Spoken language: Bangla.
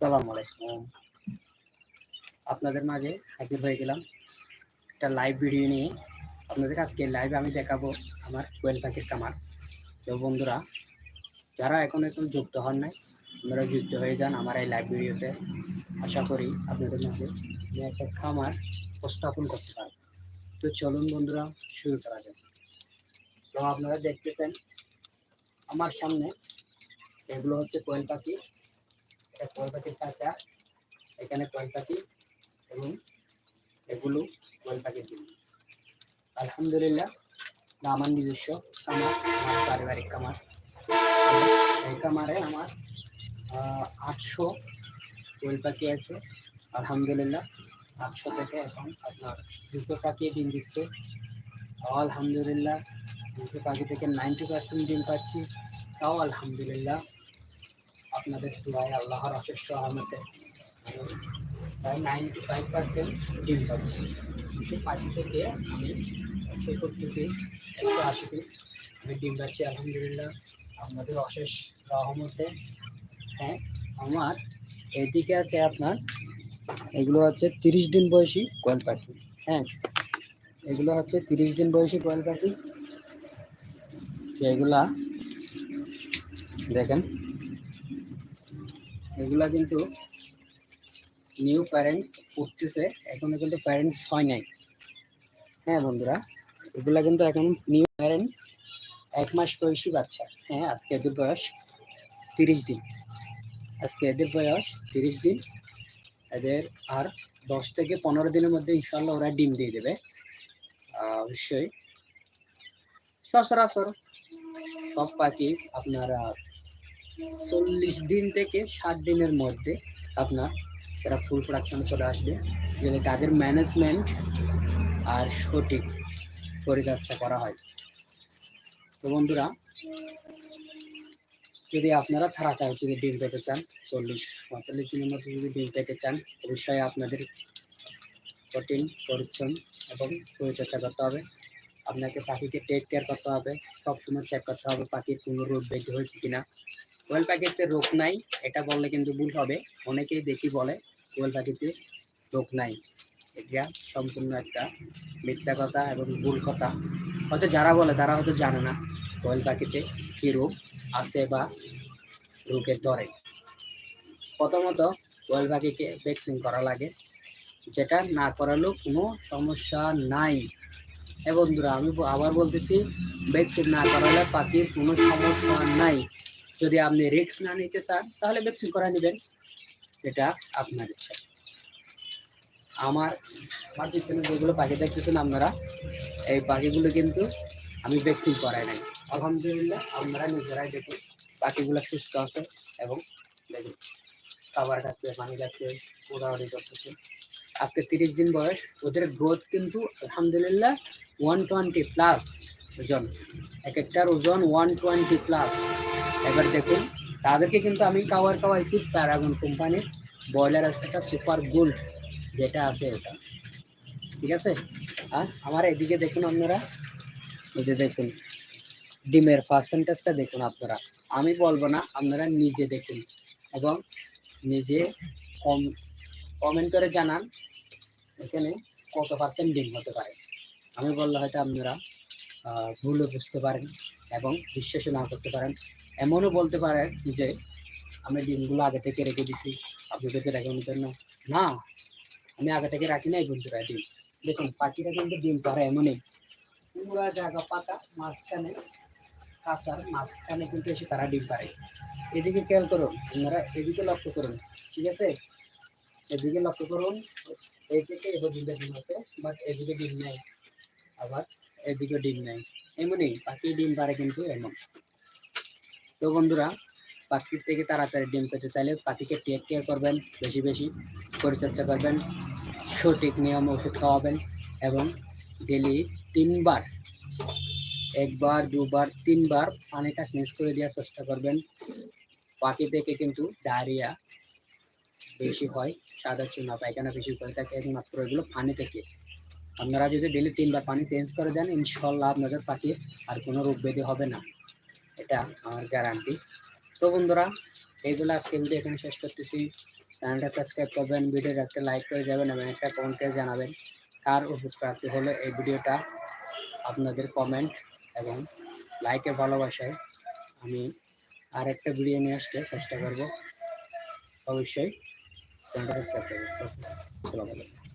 সালাম আলাইকুম। আপনাদের মাঝে হাজির হয়ে গেলাম একটা লাইভ ভিডিও নিয়ে। আপনাদের আজকে লাইভে আমি দেখাবো আমার কোয়েল পাখির কামার। তো বন্ধুরা, যারা এখন এখন যুক্ত হন নাই, আপনারা যুক্ত হয়ে যান আমার এই লাইভ ভিডিওতে আশা করি আপনাদের মাঝে আমি একটা খামার উপস্থাপন করতে পারব। তো চলুন বন্ধুরা, শুরু করা যাক। তো আপনারা দেখতেছেন, আমার সামনে এগুলো হচ্ছে কোয়েল পাখি। এটা কোয়েল পাখির কাঁচা এখানে কোয়েল পাখি এবং এগুলো কোয়েল পাখির ডিম আলহামদুলিল্লাহ আমার নিজস্ব কামার আমার পারিবারিক কামার এই কামারে আমার আটশো কোয়েল পাখি আছে। আলহামদুলিল্লাহ, আটশো থেকে এখন আপনার দুটো পাখি ডিম দিচ্ছে। আলহামদুলিল্লাহ, দুটো পাখি থেকে নাইনটি পার্সেন্ট ডিম পাচ্ছি। তাও আলহামদুলিল্লাহ আপনাদের দোয়ায় আল্লাহর অশেষ সহমতে প্রায় নাইনটি ফাইভ পার্সেন্ট ডিম পাচ্ছি। দুশো পাখি থেকে আমি একশো সত্তর পিস একশো আশি পিস আমি ডিম পাচ্ছি, আলহামদুলিল্লাহ। আপনাদের অশেষ রহমতে। হ্যাঁ আমার এদিকে আছে আপনার, এগুলো হচ্ছে তিরিশ দিন বয়সী কোয়েল পাখি। হ্যাঁ এগুলো হচ্ছে তিরিশ দিন বয়সী কোয়েল পাখি। এগুলা দেখেন এগুলা কিন্তু নিউ প্যারেন্টস উঠতেছে। এখনও কিন্তু প্যারেন্টস হয় নাই। হ্যাঁ বন্ধুরা, এগুলা কিন্তু এখন নিউ প্যারেন্টস এক মাস বয়সী বাচ্চা। হ্যাঁ আজকে এদের বয়স তিরিশ দিন। আজকে এদের বয়স তিরিশ দিন। এদের আর দশ থেকে পনেরো দিনের মধ্যে ইনশাল্লাহ ওরা ডিম দিয়ে দেবে। অবশ্যই। সচরাচর সব পাখি আপনারা চল্লিশ দিন থেকে ষাট দিনের মধ্যে আপনার তারা ফুল প্রোডাকশন চলে আসবে যদি তাদের ম্যানেজমেন্ট আর সঠিক পরিচর্যা করা হয়। তো বন্ধুরা, যদি আপনারা তাড়াতাড়ি যদি ডিম পেতে চান, চল্লিশ পঁয়তাল্লিশ দিনের মধ্যে যদি ডিম পেতে চান, অবশ্যই আপনাদের কঠিন পরিশ্রম এবং পরিচর্যা করতে হবে। আপনাকে পাখিকে টেক কেয়ার করতে হবে, সবসময় চেক করতে হবে পাখির কোনো রোগ ব্যাধি হয়েছে কিনা। কোয়েল পাখিতে রোগ নাই, এটা বললে কিন্তু ভুল হবে। অনেকেই দেখি বলে কোয়েল পাখিতে রোগ নাই। এটা সম্পূর্ণ একটা মিথ্যা কথা এবং ভুল কথা। হয়তো যারা বলে তারা হয়তো জানে না কোয়েল পাখিতে কী রোগ আছে বা রোগের ধরে প্রথমত কোয়েল পাখিকে ভ্যাকসিন করা লাগে। যেটা না করালেও কোনো সমস্যা নাই। হ্যাঁ বন্ধুরা, আমি আবার বলতেছি ভ্যাকসিন না করালে পাখির কোনো সমস্যা নাই। যদি আপনি রিস্ক না নিতে চান, তাহলে ভ্যাকসিন করা নেবেন। এটা আপনার ইচ্ছা। আমার আমার পিছনে যেগুলো পাখি দেখতেছেন আপনারা, এই পাখিগুলো কিন্তু আমি ভ্যাকসিন করাই নাই। আলহামদুলিল্লাহ, আপনারা নিজেরাই দেখুন পাখিগুলো সুস্থ আছে এবং দেখুন, খাবার খাচ্ছে, পানি খাচ্ছে ওড়াউড়ি করতেছে। আজকে তিরিশ দিন বয়স, ওদের গ্রোথ কিন্তু আলহামদুলিল্লাহ ওয়ান টোয়েন্টি প্লাস ওজন এক একটার ওজন ওয়ান টোয়েন্টি প্লাস এবার দেখুন, তাদেরকে কিন্তু আমি খাবার খাওয়াইছি প্যারাগন কোম্পানির ব্রয়লার আছে একটা সুপার গোল্ড যেটা আছে ওটা ঠিক আছে? আর আমার এদিকে দেখুন আপনারা যে দেখুন, ডিমের পার্সেন্টেজটা দেখুন আপনারা। আমি বলব না, আপনারা নিজে দেখুন এবং নিজে কম কমেন্ট করে জানান, এখানে কত পার্সেন্ট ডিম হতে পারে। আমি বললে হয়তো আপনারা ভুলও বুঝতে পারেন। এবং বিশ্বাসও না করতে পারেন। এমনও বলতে পারেন যে, আমি ডিমগুলো আগে থেকে রেখে দিছি আপনাদেরকে দেখানোর জন্য। না, আমি আগে থেকে রাখি নাই বন্ধুরা ডিম দেখুন, পাখিরা কিন্তু ডিম পারে এমনই। পুরা জায়গা পাতা, মাঝখানে কাঁচার, মাঝখানে কিন্তু এসে তারা ডিম পারে। এদিকে খেয়াল করুন, আপনারা এদিকে লক্ষ্য করুন, ঠিক আছে? এদিকে লক্ষ্য করুন এই থেকে এ পর্যন্ত ডিম আছে, বাট এদিকে ডিম নেই, আবার এদিকে ডিম নেই। এমনই পাখি ডিম পারে কিন্তু এমন। তো বন্ধুরা, পাখির থেকে তাড়াতাড়ি ডিম পেতে চাইলে পাখিকে টেক কেয়ার করবেন, বেশি বেশি পরিচর্যা করবেন, সঠিক নিয়ম ওষুধ খাওয়াবেন এবং ডেলি তিনবার, একবার, দুবার, তিনবার পানিটা চেঞ্জ করে দেওয়ার চেষ্টা করবেন। পাখি থেকে কিন্তু ডায়রিয়া বেশি হয়, সাদা চুনা পায়খানা বেশি করে থাকে, একমাত্র এগুলো পানি থেকে। আপনারা যদি ডেলি তিনবার পানি চেঞ্জ করে দেন, ইনশাল্লাহ আপনাদের পাখির আর কোনো রোগ ব্যাধি হবে না। এটা আমার গ্যারান্টি তো বন্ধুরা, এইগুলো আজকে ভিডিও এখানে শেষ করতেছি। চ্যানেলটা সাবস্ক্রাইব করবেন ভিডিওটা একটা লাইক করে যাবেন এবং একটা কমেন্ট করে জানাবেন কার প্রাপ্তি হলো এই ভিডিওটা আপনাদের কমেন্ট এবং লাইকে ভালোবাসায় আমি আর একটা ভিডিও নিয়ে আসতে চেষ্টা করব। অবশ্যই চ্যানেলটা সাবস্ক্রাইব করবেন। আসসালামু আলাইকুম।